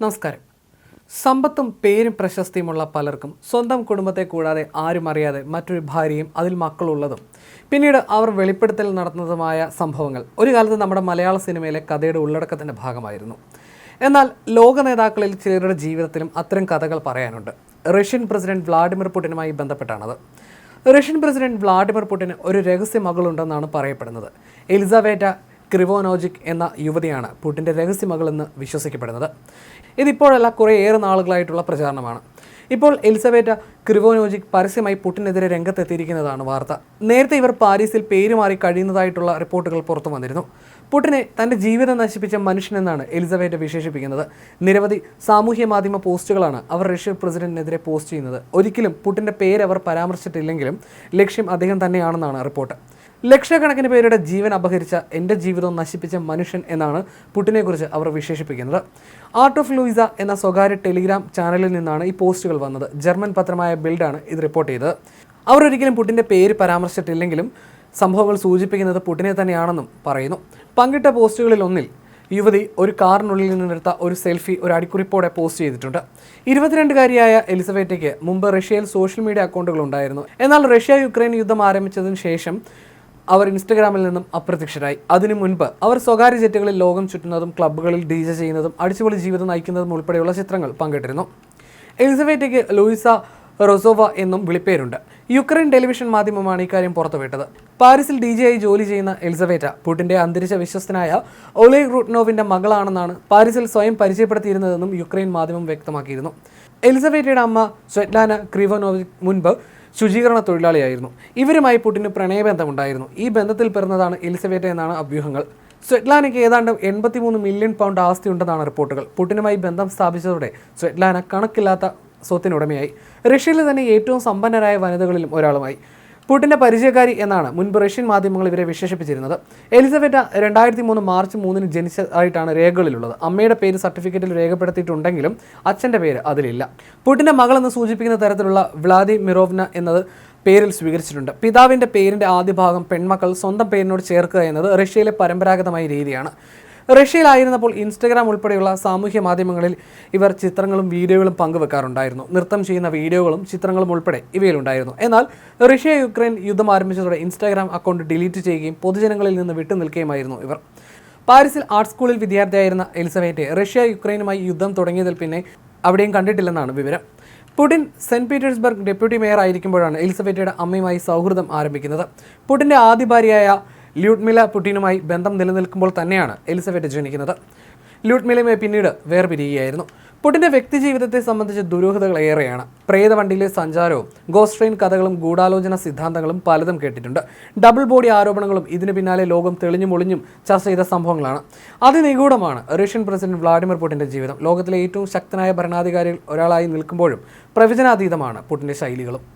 നമസ്കാരം. സമ്പത്തും പേരും പ്രശസ്തിയുമുള്ള പലർക്കും സ്വന്തം കുടുംബത്തെ കൂടാതെ ആരും അറിയാതെ മറ്റൊരു ഭാര്യയും അതിൽ മക്കളുള്ളതും. പിന്നീട് അവർ വെളിപ്പെടുത്തൽ നടത്തുന്നതുമായ സംഭവങ്ങൾ. ഒരു കാലത്ത് നമ്മുടെ മലയാള സിനിമയിലെ കഥയുടെ ഉള്ളടക്കത്തിന്റെ ഭാഗമായിരുന്നു. എന്നാൽ ലോക നേതാക്കളിൽ ചിലരുടെ ജീവിതത്തിലും അത്തരം കഥകൾ പറയാനുണ്ട്. റഷ്യൻ പ്രസിഡന്റ് വ്ളാഡിമിർ പുടിനുമായി ബന്ധപ്പെട്ടാണത്. റഷ്യൻ പ്രസിഡന്റ് വ്ളാഡിമിർ പുടിന് ഒരു രഹസ്യ മകളുണ്ടെന്നാണ് പറയപ്പെടുന്നത്. എലിസബേറ്റ ക്രിവോനോജിക് എന്ന യുവതിയാണ് പുടിന്റെ രഹസ്യമകളെന്ന് വിശ്വസിക്കപ്പെടുന്നത്. ഇതിപ്പോഴല്ല കുറേയേറെ നാളുകളായിട്ടുള്ള പ്രചാരണമാണ്. ഇപ്പോൾ എലിസബേറ്റ ക്രിവോനോജിക് പരസ്യമായി പുട്ടിനെതിരെ രംഗത്തെത്തിയിരിക്കുന്നതാണ് വാർത്ത. നേരത്തെ ഇവർ പാരീസിൽ പേരുമാറി കഴിയുന്നതായിട്ടുള്ള റിപ്പോർട്ടുകൾ പുറത്തു വന്നിരുന്നു. പുട്ടിനെ തന്റെ ജീവിതം നശിപ്പിച്ച മനുഷ്യനെന്നാണ് എലിസബേറ്റ വിശേഷിപ്പിക്കുന്നത്. നിരവധി സാമൂഹ്യ മാധ്യമ പോസ്റ്റുകളാണ് അവർ റഷ്യൻ പ്രസിഡന്റിനെതിരെ പോസ്റ്റ് ചെയ്യുന്നത്. ഒരിക്കലും പുട്ടിന്റെ പേര് അവർ പരാമർശിച്ചിട്ടില്ലെങ്കിലും ലക്ഷ്യം അദ്ദേഹം തന്നെയാണെന്നാണ് റിപ്പോർട്ട്. ലക്ഷക്കണക്കിന് പേരുടെ ജീവൻ അപഹരിച്ച എന്റെ ജീവിതം നശിപ്പിച്ച മനുഷ്യൻ എന്നാണ് പുട്ടിനെക്കുറിച്ച് അവർ വിശേഷിപ്പിക്കുന്നത്. ആർട്ട് ഓഫ് ലൂയിസ എന്ന സ്വകാര്യ ടെലിഗ്രാം ചാനലിൽ നിന്നാണ് ഈ പോസ്റ്റുകൾ വന്നത്. ജർമ്മൻ പത്രമായ ബിൽഡാണ് ഇത് റിപ്പോർട്ട് ചെയ്തത്. അവർ ഒരിക്കലും പുട്ടിന്റെ പേര് പരാമർശിച്ചിട്ടില്ലെങ്കിലും സംഭവങ്ങൾ സൂചിപ്പിക്കുന്നത് പുട്ടിനെ തന്നെയാണെന്നും പറയുന്നു. പങ്കിട്ട പോസ്റ്റുകളിൽ ഒന്നിൽ യുവതി ഒരു കാറിനുള്ളിൽ നിന്നെടുത്ത ഒരു സെൽഫി ഒരു അടിക്കുറിപ്പോടെ പോസ്റ്റ് ചെയ്തിട്ടുണ്ട്. ഇരുപത്തിരണ്ടുകാരിയായ എലിസബറ്റയ്ക്ക് മുമ്പ് റഷ്യയിൽ സോഷ്യൽ മീഡിയ അക്കൗണ്ടുകൾ ഉണ്ടായിരുന്നു. എന്നാൽ റഷ്യ യുക്രൈൻ യുദ്ധം ആരംഭിച്ചതിന് ശേഷം അവർ ഇൻസ്റ്റഗ്രാമിൽ നിന്നും അപ്രത്യക്ഷരായി. അതിനു മുൻപ് അവർ സ്വകാര്യ ജെറ്റുകളിൽ ലോകം ചുറ്റുന്നതും ക്ലബ്ബുകളിൽ ഡി ജെ ചെയ്യുന്നതും അടിച്ചുപൊളി ജീവിതം നയിക്കുന്നതും ഉൾപ്പെടെയുള്ള ചിത്രങ്ങൾ പങ്കിട്ടിരുന്നു. എലിസബറ്റയ്ക്ക് ലൂയിസ റൊസോവ എന്നും വിളിപ്പേരുണ്ട്. യുക്രൈൻ ടെലിവിഷൻ മാധ്യമമാണ് ഇക്കാര്യം പുറത്തുവിട്ടത്. പാരീസിൽ ഡി ആയി ജോലി ചെയ്യുന്ന എലിസബേറ്റ പുടിന്റെ അന്തരിച്ച വിശ്വസ്തനായ ഒലേഗ് റുട്നോവിന്റെ മകളാണെന്നാണ് പാരീസിൽ സ്വയം പരിചയപ്പെടുത്തിയിരുന്നതെന്നും യുക്രൈൻ മാധ്യമം വ്യക്തമാക്കിയിരുന്നു. എലിസബേറ്റയുടെ അമ്മ സ്വെറ്റ്ലാന ക്രിവോനോവിക് മുൻപ് ശുചീകരണ തൊഴിലാളിയായിരുന്നു. ഇവരുമായി പുടിന് പ്രണയബന്ധമുണ്ടായിരുന്നു. ഈ ബന്ധത്തിൽ പിറന്നതാണ് എലിസബേറ്റ എന്നാണ് അഭ്യൂഹങ്ങൾ. സ്വെറ്റ്ലാനയ്ക്ക് ഏതാണ്ട് എൺപത്തിമൂന്ന് മില്യൺ പൗണ്ട് ആസ്തി ഉണ്ടെന്നാണ് റിപ്പോർട്ടുകൾ. പുടിനുമായി ബന്ധം സ്ഥാപിച്ചതോടെ സ്വെറ്റ്ലാന കണക്കില്ലാത്ത സ്വത്തിനുടമയായി. റഷ്യയിലെ തന്നെ ഏറ്റവും സമ്പന്നരായ വനിതകളിലും ഒരാളുമായി. പുടിന്റെ പരിചയക്കാരി എന്നാണ് മുൻപ് റഷ്യൻ മാധ്യമങ്ങൾ ഇവരെ വിശേഷിപ്പിച്ചിരുന്നത്. എലിസബറ്റ രണ്ടായിരത്തി മൂന്ന് മാർച്ച് മൂന്നിന് ജനിച്ചതായിട്ടാണ് രേഖകളിലുള്ളത്. അമ്മയുടെ പേര് സർട്ടിഫിക്കറ്റിൽ രേഖപ്പെടുത്തിയിട്ടുണ്ടെങ്കിലും അച്ഛന്റെ പേര് അതിലില്ല. പുടിന്റെ മകളെന്ന് സൂചിപ്പിക്കുന്ന തരത്തിലുള്ള വ്ളാദി മിറോവ്ന എന്നത് പേരിൽ സ്വീകരിച്ചിട്ടുണ്ട്. പിതാവിന്റെ പേരിന്റെ ആദ്യ ഭാഗം പെൺമക്കൾ സ്വന്തം പേരിനോട് ചേർക്കുക എന്നത് റഷ്യയിലെ പരമ്പരാഗതമായ രീതിയാണ്. റഷ്യയിലായിരുന്നപ്പോൾ ഇൻസ്റ്റഗ്രാം ഉൾപ്പെടെയുള്ള സാമൂഹ്യ മാധ്യമങ്ങളിൽ ഇവർ ചിത്രങ്ങളും വീഡിയോകളും പങ്കുവെക്കാറുണ്ടായിരുന്നു. നൃത്തം ചെയ്യുന്ന വീഡിയോകളും ചിത്രങ്ങളും ഉൾപ്പെടെ ഇവയിലുണ്ടായിരുന്നു. എന്നാൽ റഷ്യ യുക്രൈൻ യുദ്ധം ആരംഭിച്ചതോടെ ഇൻസ്റ്റാഗ്രാം അക്കൗണ്ട് ഡിലീറ്റ് ചെയ്യുകയും പൊതുജനങ്ങളിൽ നിന്ന് വിട്ടുനിൽക്കുകയുമായിരുന്നു ഇവർ. പാരീസിൽ ആർട്ട് സ്കൂളിൽ വിദ്യാർത്ഥിയായിരുന്ന എലിസബete റഷ്യ യുക്രൈനുമായി യുദ്ധം തുടങ്ങിയതിൽ പിന്നെ അവിടെയും കണ്ടിട്ടില്ലെന്നാണ് വിവരം. Putin Saint Petersburg deputy mayor ആയിരിക്കുമ്പോഴാണ് എലിസബറ്റയുടെ അമ്മയുമായി സൗഹൃദം ആരംഭിക്കുന്നത്. പുടിന്റെ ആദ്യ ഭാര്യയായ ല്യൂട്ട്മില പുടിനുമായി ബന്ധം നിലനിൽക്കുമ്പോൾ തന്നെയാണ് എലിസബത്ത് ജനിക്കുന്നത്. ല്യൂട്ട്മിലയുമായി പിന്നീട് വേർപിരിയുകയായിരുന്നു. പുടിന്റെ വ്യക്തിജീവിതത്തെ സംബന്ധിച്ച് ദുരൂഹതകൾ ഏറെയാണ്. പ്രേതവണ്ടിയിലെ സഞ്ചാരവും ഗോസ്റ്റ് ട്രെയിൻ കഥകളും ഗൂഢാലോചന സിദ്ധാന്തങ്ങളും പലതും കേട്ടിട്ടുണ്ട്. ഡബിൾ ബോഡി ആരോപണങ്ങളും ഇതിന് പിന്നാലെ ലോകം തെളിഞ്ഞും ഒളിഞ്ഞും ചർച്ച ചെയ്ത സംഭവങ്ങളാണ്. അതിനിഗൂഢമാണ് റഷ്യൻ പ്രസിഡന്റ് വ്ളാഡിമിർ പുടിന്റെ ജീവിതം. ലോകത്തിലെ ഏറ്റവും ശക്തനായ ഭരണാധികാരികൾ ഒരാളായി നിൽക്കുമ്പോഴും പ്രവചനാതീതമാണ് പുടിന്റെ ശൈലികളും.